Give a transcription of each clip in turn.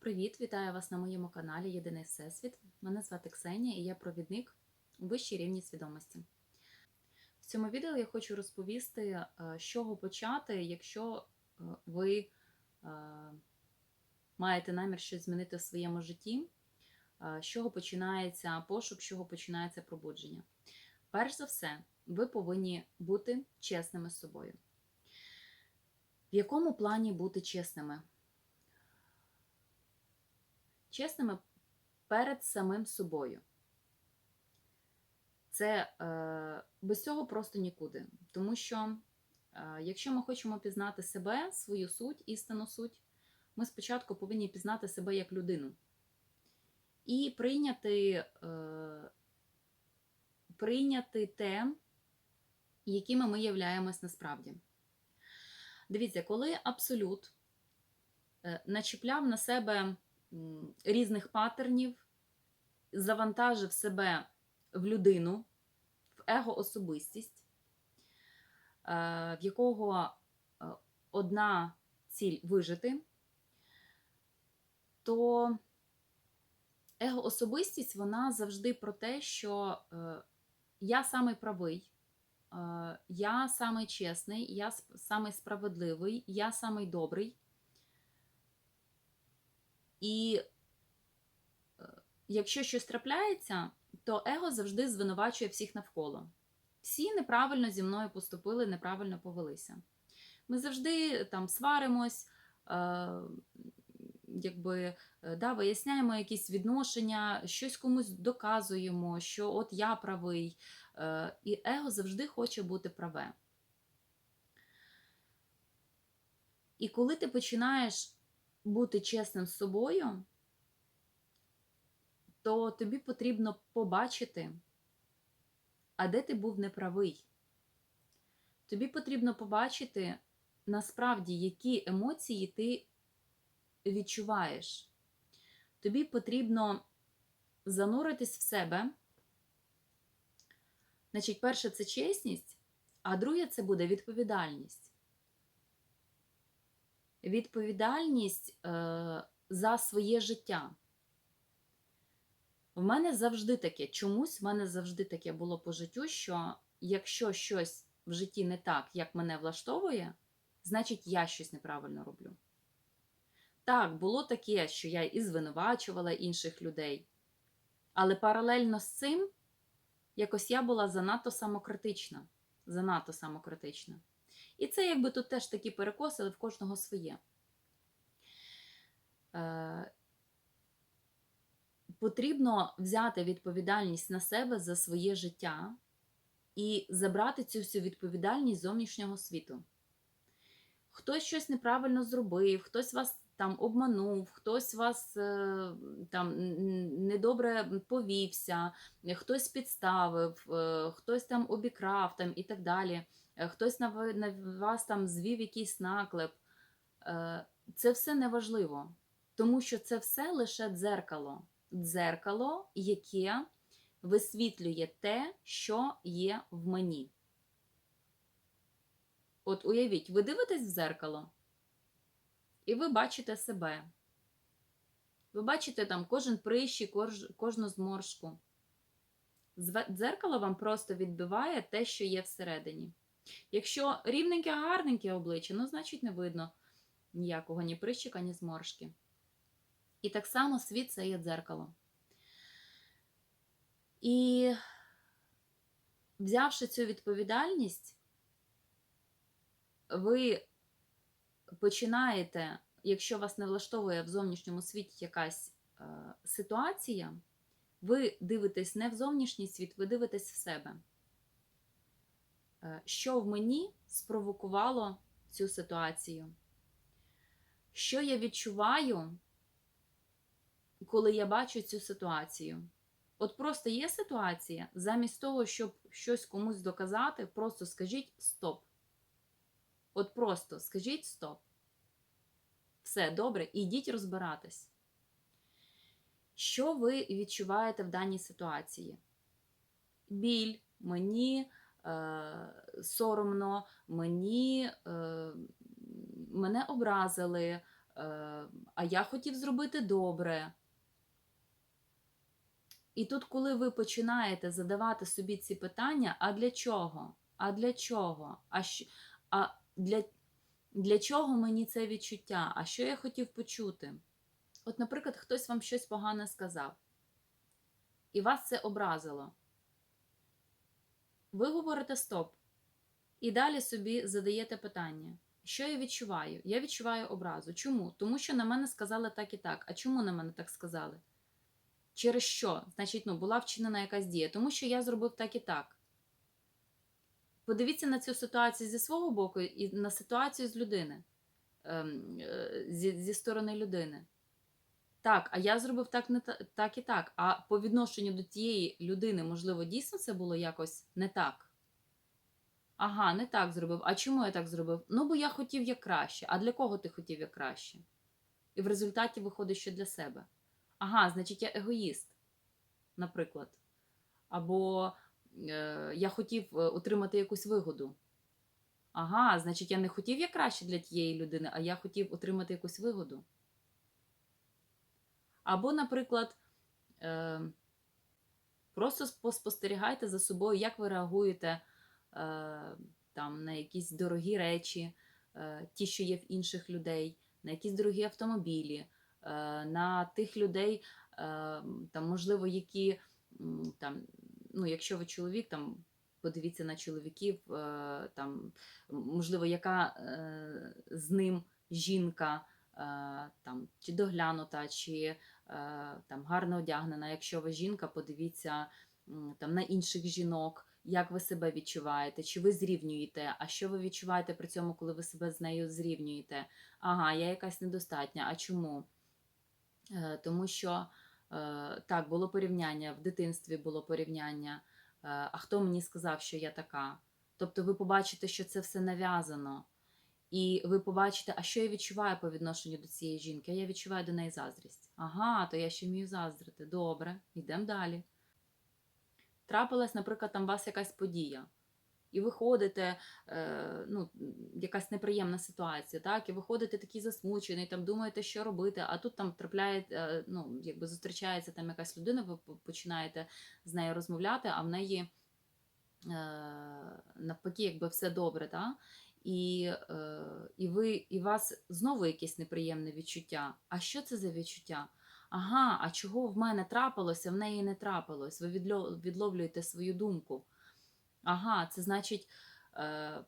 Привіт, вітаю вас на моєму каналі Єдиний Всесвіт. Мене звати Ксенія і я провідник у вищій рівні свідомості. В цьому відео я хочу розповісти, е, з чого почати, якщо е, ви е, маєте намір щось змінити в своєму житті, з чого починається пошук, з чого починається пробудження. Перш за все, ви повинні бути чесними з собою. В якому плані бути чесними? Чесними перед самим собою. Це е, без цього просто нікуди. Тому що, е, якщо ми хочемо пізнати себе, свою суть, істинну суть, ми спочатку повинні пізнати себе як людину і прийняти, е, прийняти те, якими ми являємось насправді. Дивіться, коли абсолют е, начіпляв на себе різних патернів, завантажив себе в людину, в его-особистість, е, в якого е, одна ціль вижити, то его-особистість вона завжди про те, що е, я самий правий, я самий чесний, я самий справедливий, я самий добрий. І е, якщо щось трапляється, то его завжди звинувачує всіх навколо. Всі неправильно зі мною поступили, неправильно повелися. Ми завжди там сваримось, е, якби, е, да, виясняємо якісь відношення, щось комусь доказуємо, що от я правий. Е, і его завжди хоче бути праве. І коли ти починаєш бути чесним з собою, то тобі потрібно побачити, а де ти був неправий. Тобі потрібно побачити насправді, які емоції ти відчуваєш. Тобі потрібно зануритись в себе. Значить, перше це чесність, а друге це буде відповідальність відповідальність е, за своє життя. В мене завжди таке, чомусь в мене завжди таке було по життю, що якщо щось в житті не так, як мене влаштовує, значить я щось неправильно роблю. Так, було таке, що я і звинувачувала інших людей. Але паралельно з цим, якось я була занадто самокритична. Занадто самокритична. І це якби тут теж такі перекоси, але в кожного своє. Е, Потрібно взяти відповідальність на себе за своє життя і забрати цю всю відповідальність зовнішнього світу. Хтось щось неправильно зробив, хтось вас там обманув, хтось вас е, там недобре повівся, хтось підставив, е, хтось там обікрав там, і так далі. Е, хтось на, вас там звів якийсь наклеп. Е, Це все неважливо, тому що це все лише дзеркало. Дзеркало, яке висвітлює те, що є в мені. От уявіть, ви дивитесь в дзеркало, і ви бачите себе. Ви бачите там кожен прищі, кожну зморшку. Дзеркало вам просто відбиває те, що є всередині. Якщо рівненьке, гарненьке обличчя, ну, значить, не видно ніякого ні прищика, ні зморшки. І так само світ це є дзеркало. І взявши цю відповідальність, ви починаєте, якщо вас не влаштовує в зовнішньому світі якась е, ситуація, ви дивитесь не в зовнішній світ, ви дивитесь в себе. Е, Що в мені спровокувало цю ситуацію? Що я відчуваю, коли я бачу цю ситуацію? От просто є ситуація, замість того, щоб щось комусь доказати, просто скажіть стоп. От просто скажіть стоп. Все добре, і йдіть розбиратись. Що ви відчуваєте в даній ситуації? Біль, мені соромно, мені е, мене образили, е, а я хотів зробити добре. І тут, коли ви починаєте задавати собі ці питання, а для чого? А для чого? А, що, а для, для чого мені це відчуття? А що я хотів почути? От, наприклад, хтось вам щось погане сказав, і вас це образило. Ви говорите стоп. І далі собі задаєте питання: що я відчуваю? Я відчуваю образу. Чому? Тому що на мене сказали так і так. А чому на мене так сказали? Через що? Значить, ну, була вчинена якась дія. Тому що я зробив так і так. Подивіться на цю ситуацію зі свого боку і на ситуацію з людини, ем, е, зі, зі сторони людини. Так, а я зробив так, не та, так і так. А по відношенню до тієї людини, можливо, дійсно це було якось не так. Ага, не так зробив. А чому я так зробив? Ну, бо я хотів як краще. А для кого ти хотів як краще? І в результаті виходить, що для себе. Ага, значить, я егоїст, наприклад. Або е, я хотів е, отримати якусь вигоду. Ага, значить, я не хотів як краще для тієї людини, а я хотів отримати якусь вигоду. Або, наприклад, е, просто поспостерігайте за собою, як ви реагуєте е, там, на якісь дорогі речі, е, ті, що є в інших людей, на якісь дорогі автомобілі, на тих людей, там, можливо, які там, ну, якщо ви чоловік, там. Подивіться на чоловіків, там, можливо, яка з ним жінка, там, чи доглянута, чи там, гарно одягнена. Якщо ви жінка, подивіться там, на інших жінок, як ви себе відчуваєте, чи ви зрівнюєте, а що ви відчуваєте при цьому, коли ви себе з нею зрівнюєте? Ага, я якась недостатня. А чому? Е, Тому що е, так, було порівняння, в дитинстві було порівняння. Е, А хто мені сказав, що я така? Тобто ви побачите, що це все нав'язано. І ви побачите, а що я відчуваю по відношенню до цієї жінки? А я відчуваю до неї заздрість. Ага, то я ще вмію заздрити. Добре, йдемо далі. Трапилась, наприклад, там у вас якась подія. І ви ходите, е, ну, якась неприємна ситуація, так, і ви ходите такий засмучений, там думаєте, що робити, а тут там трапляє, е, ну, якби зустрічається там якась людина, ви починаєте з нею розмовляти, а в неї е, навпаки, якби все добре, так? І, е, і ви, і вас знову якесь неприємне відчуття. А що це за відчуття? Ага, а чого в мене трапилося, в неї не трапилось. Ви відловлюєте свою думку. Ага, це значить, е,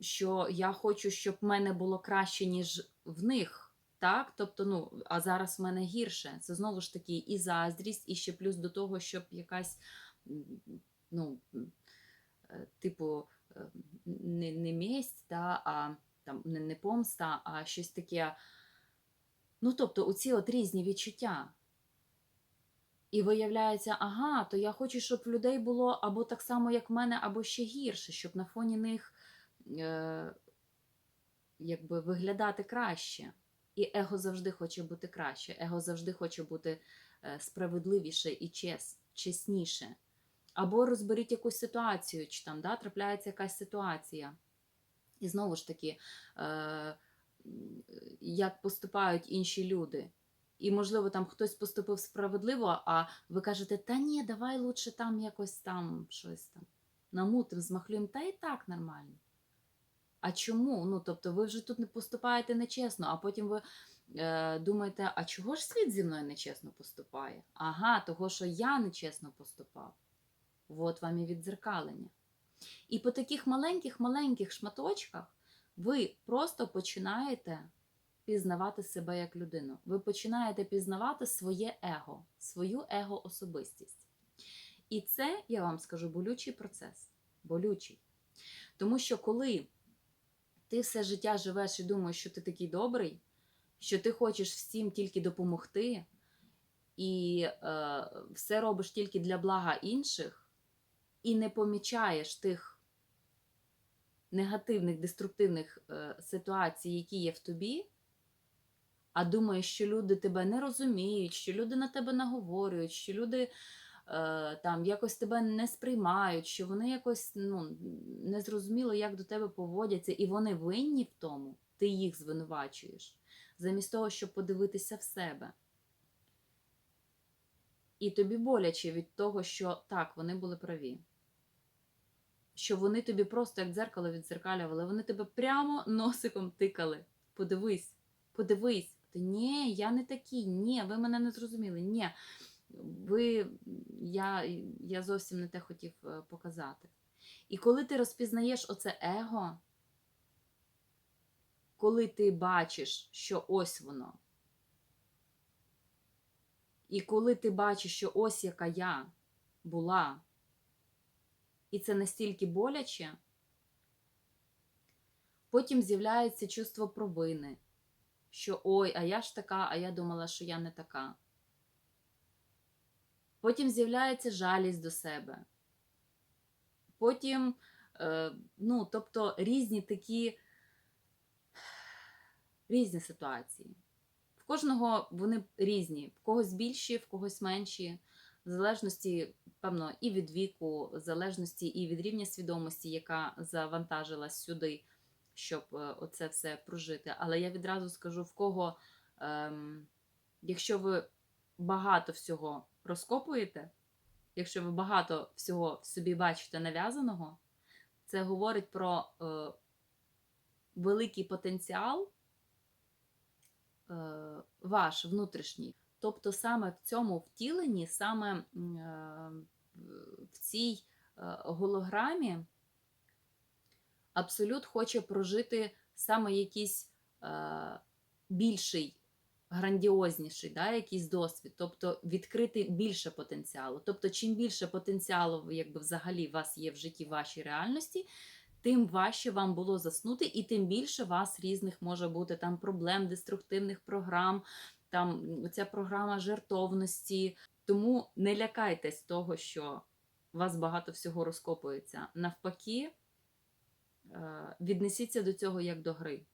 що я хочу, щоб в мене було краще, ніж в них. Так? Тобто, ну, а зараз в мене гірше. Це знову ж таки і заздрість, і ще плюс до того, щоб якась, ну, е, типу, не, не месть, та, а там, не, не помста, а щось таке. Ну, тобто, оці от різні відчуття. І виявляється, ага, то я хочу, щоб в людей було або так само, як в мене, або ще гірше, щоб на фоні них е, якби виглядати краще. І его завжди хоче бути краще. Его завжди хоче бути е, справедливіше і чес, чесніше. Або розберіть якусь ситуацію, чи там да, трапляється якась ситуація. І знову ж таки, е, як поступають інші люди. І, можливо, там хтось поступив справедливо, а ви кажете, та ні, давай лучше там якось там щось там намутим, змахлюємо, та і так нормально. А чому? Ну, тобто, ви вже тут не поступаєте нечесно, а потім ви е, думаєте, а чого ж світ зі мною нечесно поступає? Ага, того, що я нечесно поступав. От вам і віддзеркалення. І по таких маленьких-маленьких шматочках ви просто починаєте пізнавати себе як людину. Ви починаєте пізнавати своє его, свою его-особистість. І це, я вам скажу, болючий процес. Болючий. Тому що коли ти все життя живеш і думаєш, що ти такий добрий, що ти хочеш всім тільки допомогти, і е, все робиш тільки для блага інших, і не помічаєш тих негативних, деструктивних е, ситуацій, які є в тобі, а думаєш, що люди тебе не розуміють, що люди на тебе наговорюють, що люди е, там якось тебе не сприймають, що вони якось ну, не зрозуміло, як до тебе поводяться, і вони винні в тому, ти їх звинувачуєш. замість того, щоб подивитися в себе. І тобі боляче від того, що так, вони були праві. Що вони тобі просто як дзеркало відзеркалювали, вони тебе прямо носиком тикали. Подивись, подивись. Ти ні, я не такий, ні, ви мене не зрозуміли. Ні, ви, я, я зовсім не те хотів е, показати. І коли ти розпізнаєш оце его, коли ти бачиш, що ось воно, і коли ти бачиш, що ось яка я була, і це настільки боляче, потім з'являється чувство провини, що ой, а я ж така, а я думала, що я не така. Потім з'являється жалість до себе. Потім, е, ну, тобто різні такі різні ситуації. Кожного вони різні, в когось більші, в когось менші, в залежності, певно, і від віку, в залежності і від рівня свідомості, яка завантажилась сюди, щоб е, оце все прожити. Але я відразу скажу, в кого, ем, якщо ви багато всього розкопуєте, якщо ви багато всього в собі бачите нав'язаного, це говорить про е, великий потенціал ваш внутрішній. Тобто саме в цьому втіленні, саме е, в цій е, голограмі Абсолют хоче прожити саме якийсь е, більший, грандіозніший, да, якийсь досвід, тобто відкрити більше потенціалу. Тобто, чим більше потенціалу якби, взагалі у вас є в житті в вашій реальності, тим важче вам було заснути, і тим більше вас різних може бути там проблем, деструктивних програм, там ця програма жертовності. Тому не лякайтесь того, що у вас багато всього розкопується. Навпаки, е, віднесіться до цього як до гри.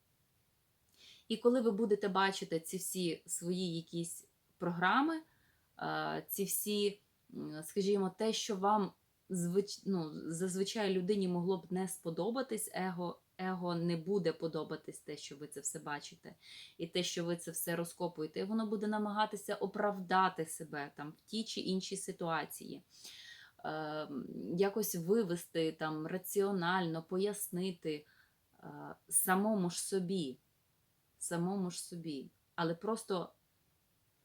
І коли ви будете бачити ці всі свої якісь програми, е, ці всі, скажімо, те, що вам звич... ну, зазвичай людині могло б не сподобатись, его, его не буде подобатись те, що ви це все бачите, і те, що ви це все розкопуєте, і воно буде намагатися оправдати себе там в тій чи іншій ситуації. Е, якось вивести там раціонально, пояснити е, самому ж собі, самому ж собі, але просто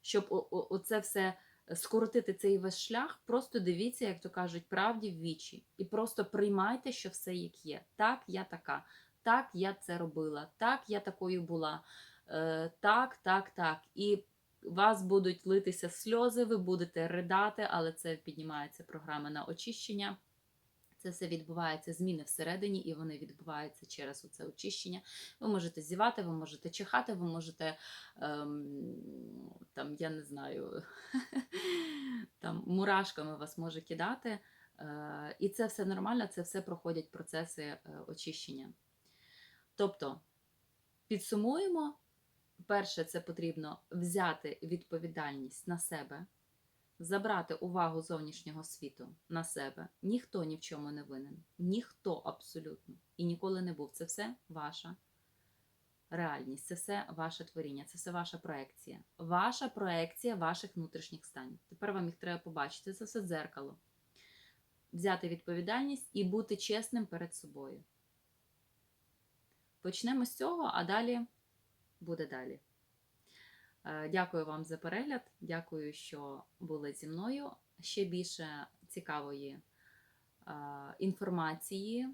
щоб оце все скоротити цей весь шлях, просто дивіться, як то кажуть, правді в вічі. І просто приймайте, що все як є. Так, я така, так, я це робила, так, я такою була, е, так, так, так. І вас будуть литися сльози, ви будете ридати, але це піднімається програма на очищення. Це все відбувається зміни всередині, і вони відбуваються через це очищення. Ви можете зівати, ви можете чихати, ви можете ем, там, я не знаю, там мурашками вас може кидати. Е, і це все нормально, це все проходять процеси е, очищення. Тобто, підсумуємо, перше, це потрібно взяти відповідальність на себе забрати увагу зовнішнього світу на себе. Ніхто ні в чому не винен. Ніхто абсолютно. І ніколи не був. Це все ваша реальність, це все ваше творіння, це все ваша проекція. Ваша проекція ваших внутрішніх станів. Тепер вам їх треба побачити. Це все дзеркало. Взяти відповідальність і бути чесним перед собою. Почнемо з цього, а далі буде далі. Е, Дякую вам за перегляд. Дякую, що були зі мною. Ще більше цікавої е, інформації,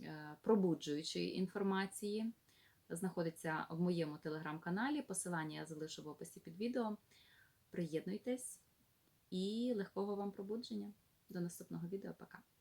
е, пробуджуючої інформації знаходиться в моєму телеграм-каналі. Посилання я залишу в описі під відео. Приєднуйтесь і легкого вам пробудження. До наступного відео. Пока!